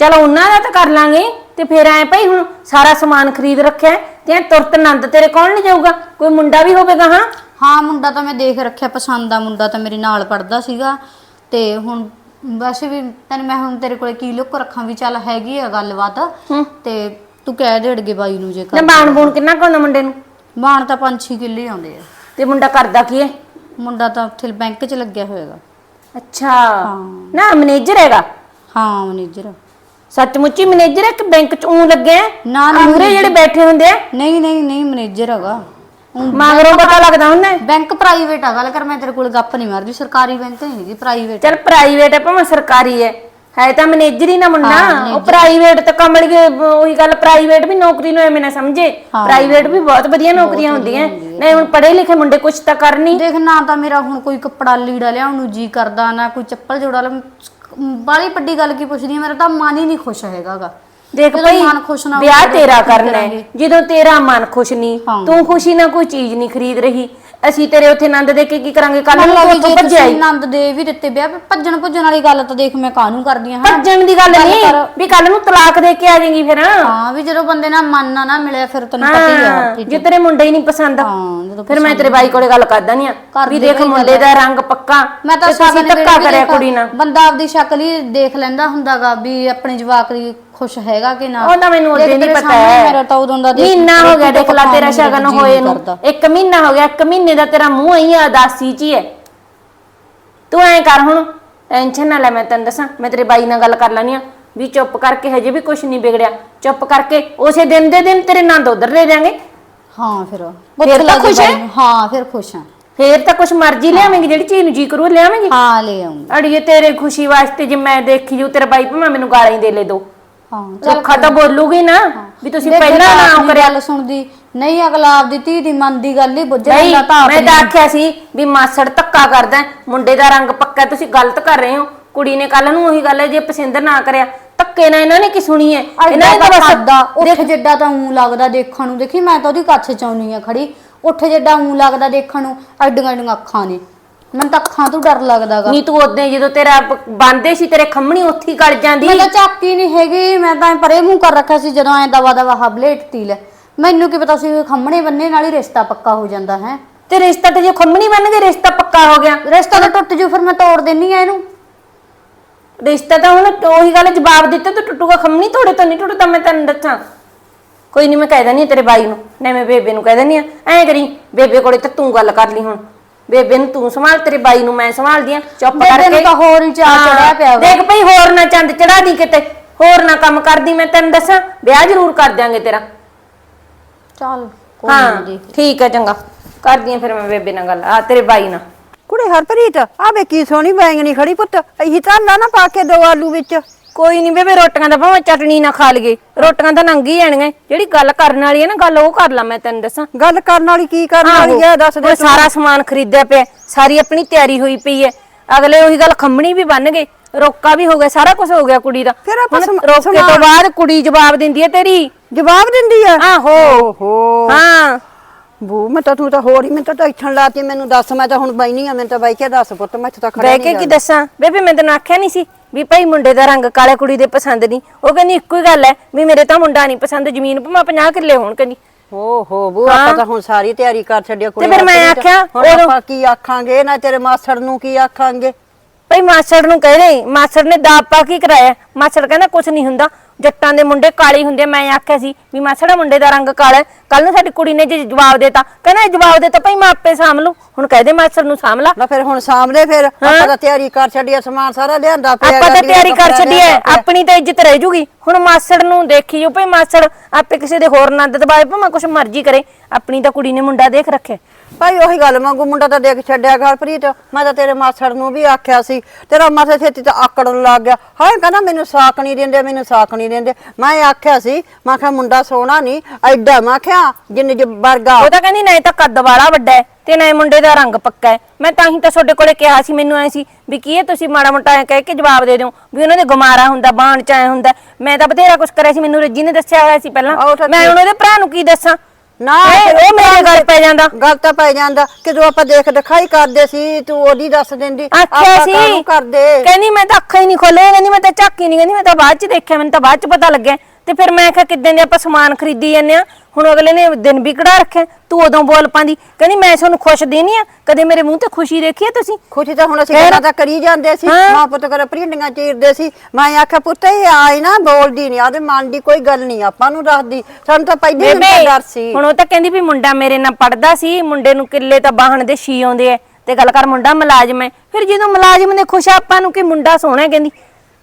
ਚਲੋ ਉਹਨਾਂ ਦਾ ਤਾਂ ਕਰ ਲਾਂਗੇ ਤੇ ਫਿਰ ਐ ਭਾਈ ਹੁਣ ਸਾਰਾ ਸਮਾਨ ਖਰੀਦ ਰੱਖਿਆ ਹੈ, ਤੇ ਐਂ ਤੁਰਤ ਨੰਦ ਤੇਰੇ ਕੌਣ ਨਹੀਂ ਜਾਊਗਾ ਕੋਈ ਮੁੰਡਾ ਵੀ ਹੋਵੇਗਾ ਹਾਂ? ਹਾਂ ਮੁੰਡਾ ਤਾਂ ਮੈਂ ਦੇਖ ਰੱਖਿਆ ਪਸੰਦ ਆ ਮੁੰਡਾ ਤਾਂ ਮੇਰੇ ਨਾਲ ਪੜਦਾ ਸੀਗਾ ਤੇ ਹੁਣ ਵੈਸੇ ਵੀ ਤੈਨੂੰ ਮੈਂ ਹੁਣ ਤੇਰੇ ਕੋਲੇ ਕੀ ਲੁੱਕ ਰੱਖਾਂ ਵੀ ਚੱਲ ਹੈਗੀ ਆ ਗੱਲਬਾਤ ਤੇ ਤੂੰ ਕਹਿ ਦੇੜਗੇ ਬਾਈ ਨੂੰ ਜੇ ਨਾ ਕਰ ਬਾਣ ਬੂਣ ਕਿੰਨਾ ਕੁ ਆਉਂਦਾ ਮੁੰਡੇ ਨੂੰ? ਬਾਣ ਤਾਂ 5-6 ਕਿੱਲੇ ਆਉਂਦੇ ਆ। ਤੇ ਮੁੰਡਾ ਕਰਦਾ ਕੀ ਹੈ ਮੁੰਡਾ ਤਾਂ ਉੱਥੇ ਬੈਂਕ 'ਚ ਲੱਗਿਆ ਹੋਏਗਾ। ਅੱਛਾ। ਨਾ ਮੈਨੇਜਰ ਹੈਗਾ? ਹਾਂ ਮੈਨੇਜਰ। ਸੱਚਮੁੱਚੀ ਮੈਨੇਜਰ ਹੈ ਕਿ ਬੈਂਕ ਚ ਉਂ ਲੱਗਿਆ? ਨਾ, ਨਾ, ਮੂਹਰੇ ਜਿਹੜੇ ਬੈਠੇ ਹੁੰਦੇ ਆ? ਨਹੀਂ ਨਹੀਂ ਨਹੀਂ ਮੈਨੇਜਰ ਹੈਗਾ। ਮਗਰੋਂ ਪਤਾ ਲੱਗਦਾ ਹੁੰਦਾ ਹੈ। ਬੈਂਕ ਪ੍ਰਾਈਵੇਟ ਆ ਗੱਲ ਕਰ ਮੈਂ ਤੇਰੇ ਕੋਲ ਗੱਪ ਨਹੀਂ ਮਾਰਦੀ ਸਰਕਾਰੀ ਬੈਂਕ ਨਹੀਂ ਹੈਗੀ ਪ੍ਰਾਈਵੇਟ। ਚੱਲ ਪ੍ਰਾਈਵੇਟ ਹੈ ਭਾਵੇਂ ਸਰਕਾਰੀ ਹੈ ਹੈ ਤਾਂ ਮੈਨੇਜਰ ਹੀ ਨਾ ਮੁੰਡਾ। ਉਹ ਪ੍ਰਾਈਵੇਟ ਤਾਂ ਕਮਲ ਗਏ ਉਹੀ ਗੱਲ ਪ੍ਰਾਈਵੇਟ ਵੀ ਨੌਕਰੀ ਨੂੰ ਐਵੇਂ ਨਾ ਸਮਝੇ। ਪ੍ਰਾਈਵੇਟ ਵੀ ਬਹੁਤ ਵਧੀਆ ਨੌਕਰੀਆਂ ਹੁੰਦੀਆਂ। ਨਹੀਂ ਹੁਣ ਪੜ੍ਹੇ ਲਿਖੇ ਮੁੰਡੇ ਕੁਛ ਤਾਂ ਕਰਨੀ। ਦੇਖ ਨਾ ਤਾਂ ਮੇਰਾ ਹੁਣ ਕੋਈ ਕੱਪੜਾ ਲੀੜਾ ਲਿਆਉਣ ਨੂੰ ਜੀ ਕਰਦਾ ਨਾ ਕੋਈ ਚੱਪਲ ਜੋੜਾ ਲ ਬਾਲੀ ਵੱਡੀ ਗੱਲ ਕੀ ਪੁੱਛਦੀ ਆ ਮੇਰਾ ਤਾਂ ਮਨ ਹੀ ਨਹੀਂ ਖੁਸ਼ ਹੈਗਾਗਾ ਦੇਖ ਜਦੋਂ ਭਾਈ ਮਨ ਖੁਸ਼ ਨਾ ਹੋਵੇ ਵਿਆਹ ਤੇਰਾ ਕਰਨਾ ਹੈ? ਜਦੋਂ ਤੇਰਾ ਮਨ ਖੁਸ਼ ਨਹੀਂ ਹਾਂ। ਤੂੰ ਖੁਸ਼ੀ ਨਾਲ ਕੋਈ ਚੀਜ਼ ਨਹੀਂ ਖਰੀਦ ਰਹੀ ਅਸੀਂ ਤੇਰੇ ਉੱਥੇ ਆਨੰਦ ਦੇ ਕੇ ਕੀ ਕਰਾਂਗੇ? ਕੱਲ ਨੂੰ ਤੂੰ ਉੱਥੋਂ ਭੱਜਿਆ ਹੀ ਆਨੰਦ ਦੇ ਵੀ ਦਿੱਤੇ ਵਿਆਹ ਭੱਜਣ ਭੁੱਜਣ ਵਾਲੀ ਗੱਲ ਤਾਂ ਦੇਖ ਮੈਂ ਕਾਹਨੂੰ ਕਰਦੀ ਹਾਂ ਭੱਜਣ ਦੀ ਗੱਲ ਨਹੀਂ ਵੀ ਕੱਲ ਨੂੰ ਤਲਾਕ ਦੇ ਕੇ ਆ ਜਾਏਗੀ ਫਿਰ। ਹਾਂ ਵੀ ਜਦੋਂ ਬੰਦੇ ਨਾਲ ਮਨ ਨਾ ਨਾ ਮਿਲਿਆ ਫਿਰ ਤੈਨੂੰ ਪਤਾ ਹੀ ਆ ਹਾਂ ਜੇ ਤੇਰੇ ਮੁੰਡੇ ਹੀ ਨਹੀਂ ਪਸੰਦ ਹਾਂ ਜਦੋਂ ਫਿਰ ਮੈਂ ਤੇਰੇ ਬਾਈ ਕੋਲੇ ਗੱਲ ਕਰਦਾ ਨਹੀਂ ਆ। ਵੀ ਦੇਖ ਮੁੰਡੇ ਦਾ ਰੰਗ ਪੱਕਾ ਮੈਂ ਤਾਂ ਤੇ ਤੁਸੀਂ ਸਾਗਨ ਧੱਕਾ ਕਰਿਆ ਕੁੜੀ ਨਾਲ। ਬੰਦਾ ਆਪਦੀ ਸ਼ਕਲ ਹੀ ਦੇਖ ਲੈਂਦਾ ਹੁੰਦਾਗਾ ਵੀ ਆਪਣੇ ਜਵਾਕ ਦੀ ਖੁਸ਼ ਹੈਗਾ ਕਿ ਨਾ? ਉਹ ਮੈਨੂੰ ਦੇਖ ਉਹਦੇ ਨਹੀਂ ਤੇਰੇ ਪਤਾ ਸਾਹਮਣੇ ਹੈ। ਮੇਰਾ ਤਾਂ ਉਦੋਂ ਦਾ ਦੇਖ- ਮਹੀਨਾ ਹੋ ਗਿਆ ਦੇਖ ਲਾ ਤੇਰਾ ਨੂੰ ਸ਼ਗਨ ਹੋਏ ਨੂੰ। ਇੱਕ ਮਹੀਨਾ ਹੋ ਗਿਆ ਇੱਕ ਮਹੀਨੇ ਦਾ ਤੇਰਾ ਮੂੰਹ ਹੀ ਉਦਾਸੀ ਚ ਹੀ ਹੈ। ਤੂੰ ਐਂ ਕਰ ਹੁਣ ਟੈਨਸ਼ਨ ਨਾ ਲੈ ਮੈਂ ਤੈਨੂੰ ਦੱਸਾਂ ਮੈਂ ਤੇਰੇ ਬਾਈ ਨਾਲ ਗੱਲ ਕਰ ਲੈਣੀ ਆ ਵੀ ਚੁੱਪ ਕਰਕੇ ਹਜੇ ਵੀ ਕੁਝ ਨਹੀਂ ਵਿਗੜਿਆ। ਚੁੱਪ ਕਰਕੇ ਉਸੇ ਦਿਨ ਦੇ ਦਿਨ ਤੇਰੇ ਨੰਦ ਉਧਰ ਲੈ ਜਾਾਂਗੇ। ਹਾਂ ਫਿਰ ਫਿਰ ਤਾਂ ਖੁਸ਼ ਹੈ? ਨੂੰ। ਹਾਂ ਫਿਰ ਖੁਸ਼ ਹਾਂ। ਫੇਰ ਤਾਂ ਕੁਝ ਮਰਜ਼ੀ ਲਿਆਵੇਂਗੀ ਜਿਹੜੀ ਚੀਜ਼ ਨੂੰ ਜੀ ਕਰੂ ਲਿਆਵੇਂਗੀ। ਹਾਂ ਲੈ ਆਉਂਗੀ ਅੜੀਏ ਤੇਰੇ ਖੁਸ਼ੀ ਵਾਸਤੇ ਜੇ ਮੈਂ ਦੇਖੀ ਜੂ ਤੇਰਾ ਬਾਈ ਭਾਵੇਂ ਮੈਨੂੰ ਗਾਲਾਂ ਹੀ ਦੇ ਲੈ ਦੋ। ਹਾਂ ਚੋਖਾ ਤਾਂ ਬੋਲੂਗੀ ਨਾ ਵੀ ਤੁਸੀਂ ਦੇਖ ਪਹਿਲਾਂ ਤਾਂ ਨਾ ਆਪਣੀ ਕਰਿਆ। ਗੱਲ ਸੁਣਦੀ। ਨਹੀਂ ਅਗਲਾ ਆਪਦੀ ਧੀ ਦੀ ਮਨ ਦੀ ਗੱਲ ਹੀ ਬੁੱਝ ਨਹੀਂ ਤਾਂ ਮੈਂ ਤਾਂ ਆਖਿਆ ਸੀ ਵੀ ਮਾਸੜ ਧੱਕਾ ਕਰਦਾ ਹੈ, ਮੁੰਡੇ ਦਾ ਰੰਗ ਪੱਕਾ ਹੈ, ਤੁਸੀਂ ਗਲਤ ਕਰ ਰਹੇ ਹੋ। ਕੁੜੀ ਨੇ ਕੱਲ ਨੂੰ ਉਹੀ ਗੱਲ ਹੈ ਜੇ ਪਸੰਦ ਨਾ ਕਰਿਆ ਧੱਕੇ ਨਾਲ ਇਹਨਾਂ ਨੇ ਕੀ ਸੁਣੀ ਹੈ? ਇਹਨਾਂ ਨੇ ਤਾਂ ਖਾਦਾ ਉੱਠ ਜਿੱਡਾ ਤਾਂ ਉਂ ਲੱਗਦਾ ਦੇਖਣ ਨੂੰ। ਦੇਖੀ ਮੈਂ ਤਾਂ ਉਹਦੀ ਕੱਛ ਚ ਆਉਣੀ ਆ ਖੜੀ। ਉੱਠ ਜਿੱਡਾ ਉਂ ਲੱਗਦਾ ਦੇਖਣ ਨੂੰ ਐਡੀਆਂ ਐਡੀਆਂ ਅੱਖਾਂ ਨੇ। ਮੈਨੂੰ ਤਾਂ ਅੱਖਾਂ ਤੋਂ ਡਰ ਲੱਗਦਾਗਾ। ਨਹੀਂ ਤੂੰ ਉਦੋਂ ਜਦੋਂ ਤੇਰਾ ਬੰਦੇ ਸੀ ਤੇਰੇ ਖੰਮਣੀ ਉੱਥੇ ਹੀ ਗਲ ਜਾਂਦੀ। ਮੈਂ ਤਾਂ ਝਾਕੀ ਨਹੀਂ ਹੈਗੀ ਮੈਂ ਤਾਂ ਐਂ ਪਰੇ ਮੂੰਹ ਕਰ ਰੱਖਿਆ ਸੀ ਜਦੋਂ ਐ ਦਵਾ ਦਵਾ ਹਬਲੇਟ ਤੀ ਲੈ। ਮੈਨੂੰ ਕੀ ਪਤਾ ਸੀ ਵੀ ਖੰਮਣੇ ਬੰਨੇ ਨਾਲ ਹੀ ਰਿਸ਼ਤਾ ਪੱਕਾ ਹੋ ਜਾਂਦਾ ਹੈ। ਤੇ ਰਿਸ਼ਤਾ ਤੇ ਜੇ ਖੰਮਣੀ ਬਣ ਗਈ ਰਿਸ਼ਤਾ ਪੱਕਾ ਹੋ ਗਿਆ। ਰਿਸ਼ਤਾ ਤਾਂ ਟੁੱਟ ਜੂ ਫਿਰ ਮੈਂ ਤੋੜ ਦੇਣੀ ਆ ਇਹਨੂੰ। ਰਿਸ਼ਤਾ ਤਾਂ ਹੁਣ ਉਹੀ ਗੱਲ ਜਵਾਬ ਦਿੱਤਾ ਤਾਂ ਟੁੱਟੂਗਾ ਖੰਮਣੀ ਤੋੜੇ ਤਾਂ ਨਹੀਂ ਟੁੱਟਦਾ ਮੈਂ ਤੈਨੂੰ ਦੱਸਾਂ। ਕੋਈ ਨਹੀਂ ਮੈਂ ਕਹਿ ਹਾਂ ਤੇਰੇ ਬਾਈ ਨੂੰ ਨਾ ਮੈਂ ਬੇਬੇ ਨੂੰ ਕਹਿ ਆ। ਐਂ ਕਰੀ ਬੇਬੇ ਕੋਲੇ ਤਾਂ ਤੂੰ ਗੱਲ ਕਰ ਲਈ ਹੁਣ। ਬੇਬੇ ਨੂੰ ਤੂੰ ਸੰਭਾਲ ਤੇਰੇ ਬਾਈ ਨੂੰ ਮੈਂ ਸੰਭਾਲਦੀ ਆ। ਚੁੱਪ ਬੇਬੇ ਕਰਕੇ ਨੂੰ ਤਾਂ ਹੋਰ ਹੀ ਚਾਅ ਹਾਂ, ਚੜਿਆ ਪਿਆ ਵਾ। ਦੇਖ ਭਈ ਹੋਰ ਨਾ ਚੰਦ ਚੜਾ ਦੀ ਕਿਤੇ। ਹੋਰ ਨਾ ਕੰਮ ਕਰਦੀ ਮੈਂ ਤੈਨੂੰ ਦੱਸਾਂ। ਵਿਆਹ ਜ਼ਰੂਰ ਕਰ ਦਿਆਂਗੇ ਤੇਰਾ। ਚੱਲ ਕੋਈ ਹਾਂ ਨਹੀਂ ਠੀਕ ਹੈ ਚੰਗਾ। ਕਰਦੀ ਆ ਫਿਰ ਮੈਂ ਬੇਬੇ ਨਾਲ ਗੱਲ। ਆ ਤੇਰੇ ਬਾਈ ਨਾਲ। ਕੁੜੇ ਹਰਪ੍ਰੀਤ ਆ ਵੇ ਕੀ ਸੋਹਣੀ ਬੈਂਗਣੀ ਖੜੀ ਪੁੱਤ। ਇਹੀ ਤਾਂ ਨਾ ਪਾ ਕੇ ਦੋ ਆਲੂ ਵਿੱਚ। ਕੋਈ ਨਹੀਂ ਬੇਬੇ ਰੋਟੀਆਂ ਦਾ ਭਾਵੇਂ ਚਟਣੀ ਨਾ ਖਾ ਲਈਏ। ਰੋਟੀਆਂ ਤਾਂ ਨੰਗੀ ਜਾਣੀਆਂ। ਜਿਹੜੀ ਗੱਲ ਕਰਨ ਵਾਲੀ ਹੈ ਨਾ ਗੱਲ ਉਹ ਕਰ ਲਾ ਮੈਂ ਤੈਨੂੰ ਦੱਸਾਂ। ਗੱਲ ਕਰਨ ਵਾਲੀ ਕੀ ਕਰਨ ਵਾਲੀ ਹੈ ਦੱਸ ਦੇ ਸਾਰਾ ਸਮਾਨ ਖਰੀਦਿਆ ਪਿਆ ਸਾਰੀ ਆਪਣੀ ਤਿਆਰੀ ਹੋਈ ਪਈ ਹੈ ਅਗਲੇ ਉਹੀ ਗੱਲ ਖੰਮਣੀ ਵੀ ਬੰਨ ਗਏ ਰੋਕਾ ਵੀ ਹੋ ਗਿਆ ਸਾਰਾ ਕੁਝ ਹੋ ਗਿਆ ਕੁੜੀ ਦਾ। ਫਿਰ ਆਪਾਂ ਹੁਣ ਸਮ- ਰੋਕੇ ਤੋਂ ਬਾਅਦ ਕੁੜੀ ਜਵਾਬ ਦਿੰਦੀ ਹੈ ਤੇਰੀ। ਜਵਾਬ ਦਿੰਦੀ ਆ ਆਹੋ। ਓਹੋ। ਹਾਂ। ਬੂ ਮੈਂ ਤਾਂ ਤੂੰ ਤਾਂ ਹੋਰ ਹੀ ਮੈਂ ਤਾਂ ਟੈਨਸ਼ਨ ਲਾਤੀ ਮੈਨੂੰ ਦੱਸ ਮੈਂ ਤਾਂ ਹੁਣ ਬੈਣੀ ਆ ਮੈਨੂੰ ਤਾਂ ਬਾਈ ਕੇ ਦੱਸ ਪੁੱਤ ਮੈਂ ਇੱਥੇ ਤਾਂ ਖੜਾ ਬਹਿ ਕੇ ਕੀ ਦੱਸਾਂ? ਬੇਬੇ ਮੈਂ ਤੈਨੂੰ ਆਖਿਆ ਨਹੀਂ ਸੀ ਵੀ ਭਾਈ ਮੁੰਡੇ ਦਾ ਰੰਗ ਕਾਲੇ ਕੁੜੀ ਦੇ ਪਸੰਦ ਨਹੀਂ। ਉਹ ਕਹਿੰਦੀ ਇੱਕੋ ਹੀ ਗੱਲ ਹੈ ਵੀ ਮੇਰੇ ਤਾਂ ਮੁੰਡਾ ਨਹੀਂ ਪਸੰਦ ਜ਼ਮੀਨ ਭਾਵੇਂ 50 ਕਿੱਲੇ ਹੋਣ ਕਹਿੰਦੀ। ਓਹੋ ਬੂ ਆਪਾਂ ਤਾਂ ਹੁਣ ਸਾਰੀ ਤਿਆਰੀ ਕਰ ਛੱਡਿਆ ਕੁੜੀ ਫਿਰ ਮੈਂ। ਆਖਿਆ, ਹੁਣ ਉਦੋਂ- ਆਪਾਂ ਕੀ ਆਖਾਂਗੇ ਨਾ ਤੇਰੇ ਮਾਸੜ ਨੂੰ ਕੀ ਆਖਾਂਗੇ? ਭਾਈ ਮਾਸੜ ਨੂੰ ਕਹਿ ਰਹੇ ਮਾਸੜ ਨੇ ਦਾਬ ਪਾ ਕੀ ਕਰਾਇਆ। ਮਾਸੜ ਕਹਿੰਦਾ ਕੁਝ ਨਹੀਂ ਹੁੰਦਾ ਜੱਟਾਂ ਦੇ ਮੁੰਡੇ ਕਾਲੇ ਹੀ ਹੁੰਦੇ ਮੈਂ ਆਖਿਆ ਸੀ ਵੀ ਮਾਸੜਾ ਮੁੰਡੇ ਦਾ ਰੰਗ ਕਾਲਾ ਕੱਲ ਨੂੰ ਸਾਡੀ ਕੁੜੀ ਨੇ ਜੇ ਜਵਾਬ ਦੇਤਾ ਕਹਿੰਦਾ ਇਹ ਜਵਾਬ ਦੇਤਾ ਭਾਈ ਮੈਂ ਆਪੇ ਸਾਂਭ ਲੂ। ਹੁਣ ਕਹਦੇ ਮਾਸੜ ਨੂੰ ਸਾਂਭ ਲਾ। ਨਾ ਫਿਰ ਹੁਣ ਸਾਹਮਣੇ ਫਿਰ। ਆਪਾਂ ਤਾਂ ਤਿਆਰੀ ਕਰ ਛੱਡਿਆ ਸਮਾਨ ਸਾਰਾ ਲਿਆਂਦਾ ਪਿਆ ਆਪਾਂ ਤਾਂ ਦਾ ਤਿਆਰੀ ਕਰ ਛੱਡੀ ਐ। ਆਪਣੀ ਤਾਂ ਇੱਜ਼ਤ ਰਹਿ ਜੂਗੀ। ਹੁਣ ਮਾਸੜ ਨੂੰ ਦੇਖੀ ਜੋ ਭਾਈ ਮਾਸੜ ਆਪੇ ਕਿਸੇ ਦੇ ਹੋਰ ਨੰਦ ਦਬਾਏ ਭਾਵੇਂ ਕੁਛ ਮਰਜ਼ੀ ਕਰੇ। ਆਪਣੀ ਤਾਂ ਕੁੜੀ ਨੇ ਮੁੰਡਾ ਦੇਖ ਰੱਖਿਆ। ਭਾਈ ਉਹੀ ਗੱਲ ਮੰਗੂ ਮੁੰਡਾ ਤਾਂ ਦੇਖ ਛੱਡਿਆ ਘਰਪ੍ਰੀਤ ਮੈਂ ਤਾਂ ਤੇਰੇ ਮਾਸੜ ਨੂੰ ਵੀ ਆਖਿਆ ਸੀ ਤੇਰਾ ਮਾਥੇ ਛੇਤੀ ਤਾਂ ਆਕੜਨ ਲੱਗ ਗਿਆ। ਹਾਏ ਕਹਿੰਦਾ ਮੈਨੂੰ ਸਾਕ ਨਹੀਂ ਦਿੰਦੇ ਮੈਨੂੰ ਸਾਕ ਨਹੀਂ ਦਿੰਦੇ। ਮੈਂ ਆਖਿਆ ਸੀ ਮੈਂ ਕਿਹਾ ਮੁੰਡਾ ਸੋਹਣਾ ਨਹੀਂ ਐਡਾ ਮੈਂ ਕਿਹਾ ਜਿੰਨੇ ਜ ਵਰਗਾ। ਉਹ ਤਾਂ ਕਹਿੰਦੀ ਨਹੀਂ ਤਾਂ ਕੱਦ ਵਾਲਾ ਵੱਡਾ ਹੈ ਤੇ ਨਾ ਮੁੰਡੇ ਦਾ ਰੰਗ ਪੱਕਾ ਹੈ। ਮੈਂ ਤਾਂ ਹੀ ਤਾਂ ਤੁਹਾਡੇ ਕੋਲੇ ਕਿਹਾ ਸੀ ਮੈਨੂੰ ਐ ਸੀ ਵੀ ਕੀ ਇਹ ਤੁਸੀਂ ਮਾੜਾ ਮੋਟਾ ਐ ਕਹਿ ਕੇ ਜਵਾਬ ਦੇ ਦਿਓ ਵੀ ਉਹਨਾਂ ਦੇ ਗਮਾਰਾ ਹੁੰਦਾ ਬਾਣ ਚ ਐ ਹੁੰਦਾ। ਮੈਂ ਤਾਂ ਬਥੇਰਾ ਕੁਝ ਕਰਿਆ ਸੀ ਮੈਨੂੰ ਰੱਜੀ ਨੇ ਦੱਸਿਆ ਹੋਇਆ ਸੀ ਪਹਿਲਾਂ। ਤਾਂ ਮੈਂ ਹੁਣ ਉਹਦੇ ਭਰਾ ਨੂੰ ਕੀ ਦੱਸਾਂ? ਨਾ ਹੈਂ, ਉਹ ਮੇਰੇ ਗੱਲ ਪੈ ਜਾਂਦਾ। ਗੱਲ ਤਾਂ ਪੈ ਜਾਂਦਾ ਕਿਦੋਂ ਆਪਾਂ ਦੇਖ ਦਿਖਾਈ ਕਰਦੇ ਸੀ ਤੂੰ ਉਹਦੀ ਦੱਸ ਦਿੰਦੀ ਆਖਿਆ ਆਪਾਂ ਸੀ। ਕਾਹਨੂੰ ਕਰਦੇ? ਕਹਿੰਦੀ ਮੈਂ ਤਾਂ ਅੱਖਾਂ ਹੀ ਨਹੀਂ ਖੋਲੇ ਕਹਿੰਦੀ ਮੈਂ ਤਾਂ ਝਾਕੀ ਨਹੀਂ ਕਹਿੰਦੀ ਮੈਂ ਤਾਂ ਬਾਅਦ ਚ ਦੇਖਿਆ ਮੈਨੂੰ ਤਾਂ ਬਾਅਦ ਚ ਪਤਾ ਲੱਗਿਆ। ਤੇ ਫਿਰ ਮੈਂ ਕਿਹਾ ਕਿੱਦਾਂ ਦੇ ਆਪਾਂ ਸਮਾਨ ਖਰੀਦੀ ਜਾਂਦੇ ਆ? ਹੁਣ ਅਗਲੇ ਨੇ ਦਿਨ ਵੀ ਕਢਾ ਰੱਖਿਆ ਤੂੰ ਉਦੋਂ ਬੋਲ ਪਾਂਦੀ। ਕਹਿੰਦੀ ਮੈਂ ਤੁਹਾਨੂੰ ਖੁਸ਼ ਦੇਣੀ ਆ ਕਦੇ ਮੇਰੇ ਮੂੰਹ ਤੇ ਖੁਸ਼ੀ ਦੇਖੀ ਆ ਤੁਸੀਂ? ਖੁਸ਼ੀ ਤਾਂ ਹੁਣ ਅਸੀਂ ਗੱਲਾਂ ਤਾਂ ਕਰੀ ਜਾਂਦੇ ਸੀ ਹਾਂ। ਮਾਂ ਪੁੱਤ ਕਰ ਪ੍ਰਿੰਡੀਆਂ ਚੀਰਦੇ ਸੀ। ਮੈਂ ਆਖਿਆ ਪੁੱਤ ਇਹ ਆਈ ਨਾ ਬੋਲਦੀ ਨਹੀਂ ਆਦੇ ਮਨ ਦੀ ਕੋਈ ਗੱਲ ਨਹੀਂ ਆਪਾਂ ਨੂੰ ਦੱਸਦੀ। ਸਾਨੂੰ ਤਾਂ ਪਹਿਲੇ ਹੀ ਬੇਬੇ ਡਰ ਸੀ। ਹੁਣ ਉਹ ਤਾਂ ਕਹਿੰਦੀ ਵੀ ਮੁੰਡਾ ਮੇਰੇ ਨਾਲ ਪੜਦਾ ਸੀ ਮੁੰਡੇ ਨੂੰ ਕਿੱਲੇ ਤਾਂ ਬਾਹਣ ਦੇ ਛੀ ਆਉਂਦੇ ਐ ਤੇ ਗੱਲ ਕਰ ਮੁੰਡਾ ਮੁਲਾਜ਼ਮ ਐ ਫਿਰ ਜਦੋਂ ਮੁਲਾਜ਼ਮ ਦੇ ਖੁਸ਼ ਆ ਆਪਾਂ ਨੂੰ ਕਿ ਮੁੰਡਾ ਸੋਹਣਾ ਹੈ ਕਹਿੰਦੀ।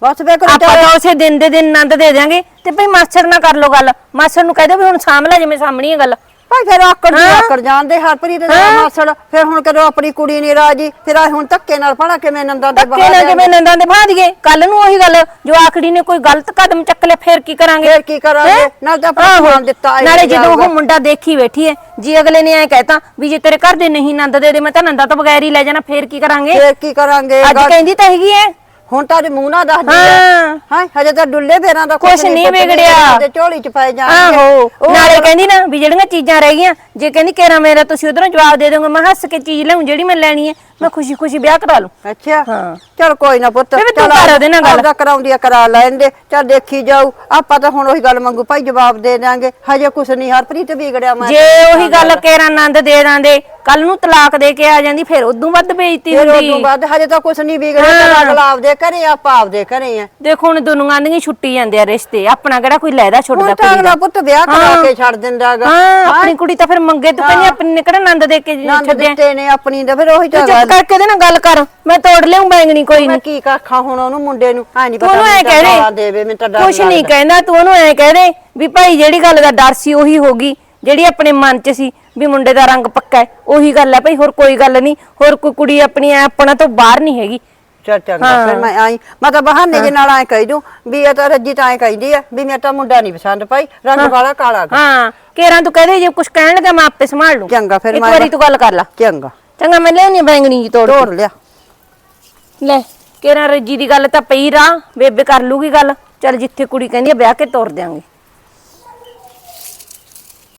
ਬਸ ਵੇ ਕੋਈ ਆਪਾਂ ਤਾਂ ਉਸੇ ਦਿਨ ਦੇ ਦਿਨ ਆਨੰਦ ਦੇ ਦਿਆਂਗੇ। ਤੇ ਭਈ ਮਾਸਟਰ ਨਾਲ ਕਰ ਲੋ ਗੱਲ। ਮਾਸਟਰ ਨੂੰ ਕਹਿ ਦਿਓ ਵੀ ਹੁਣ ਸਾਂਭ ਲੈ ਜਿਵੇਂ ਸਾਹਮਣੀ ਹੈ ਗੱਲ। ਭਾਈ ਫਿਰ ਆਕੜ। ਆਕੜ ਜਾਂਦੇ ਹਰਪ੍ਰੀਤ ਦਾ ਮਾਸੜ। ਫਿਰ ਹੁਣ ਕਦੋਂ ਆਪਣੀ ਕੁੜੀ ਨਹੀਂ ਰਾਜੀ? ਫਿਰ ਆ ਹੁਣ ਧੱਕੇ ਨਾਲ ਫੜਾ ਕਿਵੇਂ ਨੰਦਾ ਦੇ ਧੱਕੇ ਨਾਲ ਜਿਵੇਂ ਨੰਦਾਂ ਦੇ ਬਾਹ ਦੀਏ ਕੱਲ ਨੂੰ ਉਹੀ ਗੱਲ ਜੋ ਆਖੜੀ ਨੇ ਕੋਈ ਗਲਤ ਕਦਮ ਚੱਕ ਲਿਆ ਫੇਰ ਕੀ ਕਰਾਂਗੇ? ਫੇਰ ਕੀ ਕਰਾਂਗੇ? ਨਾਲ ਤਾਂ ਆਪਣਾ ਦਿੱਤਾ ਨਾਲੇ ਜਦੋਂ। ਉਹ ਮੁੰਡਾ ਦੇਖੀ ਬੈਠੀ ਹੈ ਜੀ ਅਗਲੇ ਨੇ ਐ ਕਹਿਤਾ ਵੀ ਜੇ ਤੇਰੇ ਘਰ ਦੇ ਨਹੀਂ ਨੰਦ ਦੇ ਦੇ ਮੈਂ ਤਾਂ ਨੰਦਾ ਤੋਂ ਬਗੈਰ ਹੀ ਲੈ ਜਾਣਾ ਫੇਰ ਕੀ ਕਰਾਂਗੇ? ਫੇਰ ਕੀ ਕਰਾਂਗੇ? ਅੱਜ ਕਹਿੰਦੀ ਤਾਂ ਹੈਗੀ ਐ। ਹੁਣ ਤਾਂ ਜੇ ਮੂੰਹ ਨਾ ਦੱਸਦੀ ਹਾਂ। ਹਾਂ? ਹਜੇ ਤਾਂ ਡੁੱਲੇ ਫੇਰਾਂ ਦਾ ਕੁਛ ਨਹੀਂ ਪੁੱਤ ਵਿਗੜਿਆ। ਤੇ ਝੋਲੀ ਚ ਪੈ ਜਾਣਗੇ। ਆਹੋ। ਉਹ ਨਾਲੇ ਕਹਿੰਦੀ ਨਾ ਵੀ ਜਿਹੜੀਆਂ ਚੀਜ਼ਾਂ ਰਹਿ ਗਈਆਂ ਜੇ ਕਹਿੰਦੀ ਕੇਰਾ ਮੇਰਾ ਤੁਸੀਂ ਉਧਰੋਂ ਜਵਾਬ ਦੇ ਦੋਗੇ ਮੈਂ ਹੱਸ ਕੇ ਚੀਜ਼ ਲਿਆਉਂ ਜਿਹੜੀ ਮੈਂ ਲੈਣੀ ਹੈ। ਮੈਂ ਖੁਸ਼ੀ ਖੁਸ਼ੀ ਵਿਆਹ ਕਰਾ ਲੂੰ। ਅੱਛਾ ਹਾਂ। ਚਲ ਕੋਈ ਨਾ ਪੁੱਤ ਬੇਬੇ ਤੂੰ ਚੱਲ ਕਰ ਉਹਦੇ ਨਾਲ ਗੱਲ। ਆਪਦਾ ਕਰਾਉਂਦੀ ਆ ਕਰਾ ਲੈਂਦੇ। ਚਲ ਦੇਖੀ ਜਾਊ। ਆਪਾਂ ਤਾਂ ਹੁਣ ਉਹੀ ਗੱਲ ਮੰਗੂ ਭਾਈ ਜਵਾਬ ਦੇ ਦਿਆਂਗੇ। ਹਜੇ ਕੁਛ ਨਹੀਂ ਹਰਪ੍ਰੀਤ ਵਿਗੜਿਆ ਮੈਂ। ਜੇ ਉਹੀ ਗੱਲ ਕੇਰਾ ਆਨੰਦ ਦੇ ਦਾਂਦੇ ਕੱਲ ਨੂੰ ਤਲਾਕ ਦੇ ਕੇ ਆ ਜਾਂਦੀ ਫਿਰ ਉਦੋਂ ਵੱਧ ਬੇਇੱਜ਼ਤੀ ਫਿਰ ਹੁੰਦੀ। ਉਦੋਂ ਬਾਅਦ ਹਜੇ ਤਾਂ ਕੁਛ ਨਹੀਂ ਵਿਗੜਿਆ। ਤਾਂ ਅਗਲਾ ਆਪਦੇ ਘਰੇ ਆਪਾਂ ਆਪਦੇ ਘਰੇ ਆ। ਦੇਖੋ ਹੁਣ ਦੁਨੀਆਂ ਦੀਆਂ ਛੁੱਟੀ ਜਾਂਦੇ ਆ ਰਿਸ਼ਤੇ। ਆਪਣਾ ਕਿਹੜਾ ਕੋਈ ਲੈਦਾ ਛੁੱਟਦਾ ਹੁਣ ਤਾਂ ਕੁੜੀ ਅਗਲਾ ਦਾ। ਪੁੱਤ ਵਿਆਹ ਕਰਾ ਹਾਂ। ਕੇ ਛੱਡ ਦਿੰਦਾਗਾ। ਹਾਂ ਆਪਣੀ ਕੁੜੀ ਤਾਂ ਫਿਰ ਮੰਗੇ ਤੂੰ ਕਹਿੰਦੀ ਆਪਣੀ ਨੇ ਕਿਹੜਾ ਆਨੰਦ ਦੇ ਕੇ ਨੰਦ ਛੱਡਿਆ ਦਿੱਤੇ ਨੇ ਆਪਣੀ ਦਾ ਫਿਰ ਉਹੀ ਤੂੰ ਤਾਂ ਗੱਲ ਕਰਕੇ ਉਹਦੇ ਨਾਲ ਗੱਲ ਕਰ। ਮੈਂ ਤੋੜ ਲਿਆਉਂ ਬੈਂਗਣੀ ਕੋਈ ਮੈਂ ਨਹੀਂ ਕੀ ਕਾਖਾਂ ਹੁਣ ਉਹਨੂੰ ਮੁੰਡੇ ਨੂੰ? ਹਾਂ ਨਹੀਂ ਤੂੰ ਪਤਾ ਉਹਨੂੰ ਐ ਮੈਨੂੰ ਤਾਂ ਕਹਿ ਗਾਲਾਂ ਦੇ ਦੇਵੇ ਮੈਨੂੰ ਤਾਂ ਡਰ ਕੁਛ ਨਹੀਂ ਲੱਗਦਾ। ਕਹਿੰਦਾ ਤੂੰ ਉਹਨੂੰ ਐ ਕਹਿ ਦੇ ਵੀ ਭਾਈ ਜਿਹੜੀ ਗੱਲ ਦਾ ਡਰ ਸੀ ਉਹੀ ਹੋ ਗਈ ਜਿਹੜੀ ਆਪਣੇ ਮਨ 'ਚ ਸੀ ਵੀ ਮੁੰਡੇ ਦਾ ਰੰਗ ਪੱਕਾ ਹੈ ਉਹੀ ਗੱਲ ਹੈ ਭਾਈ ਹੋਰ ਕੋਈ ਗੱਲ ਨਹੀਂ ਹੋਰ ਕੋਈ ਕੁੜੀ ਆਪਣੀ ਐ ਆਪਣਾ ਤੋਂ ਬਾਹਰ ਨਹੀਂ ਹੈਗੀ। ਚੱਲ ਚੰਗਾ ਫਿਰ ਮੈਂ ਆਈ ਮੈਂ ਤਾਂ ਬਹਾਨੇ ਦੇ ਨਾਲ ਐ ਕਹਿ ਦੂੰ ਵੀ ਇਹ ਤਾਂ ਰੱਜੀ ਤਾਂ ਐ ਕਹਿੰਦੀ ਆ ਵੀ ਮੇਰੇ ਤਾਂ ਮੁੰਡਾ ਨਹੀਂ ਪਸੰਦ ਭਾਈ ਰੰਗ ਵਾਲਾ ਕਾਲਾ ਗਾ। ਹਾਂ ਕੇਰਾਂ ਤੂੰ ਕਹਦੇ ਜੇ ਕੁਝ ਕਹਿਣ ਲੱਗਾ ਮੈਂ ਆਪੇ ਸੰਭਾਲ ਲੂੰ। ਚੰਗਾ ਫਿਰ ਇੱਕ ਮੈਂ- ਵਾਰੀ ਤੂੰ ਗੱਲ ਕਰ ਲੈ। ਚੰਗਾ। ਚੰਗਾ ਮੈਂ ਲੈਣੀ ਬੈਂਗਣੀ ਜੀ ਤੋੜ ਕੇ। ਤੋੜ ਲਿਆ। ਲੈ ਕੇਰਾਂ ਰੱਜੀ ਦੀ ਗੱਲ ਤਾਂ ਪਈ ਰਾ ਬੇਬੇ ਕਰ ਲੂਗੀ ਗੱਲ। ਚੱਲ ਜਿੱਥੇ ਕੁੜੀ ਕਹਿੰਦੀ ਆ ਵਿਆਹ ਕੇ ਤੋਰ ਦਿਆਂਗੇ।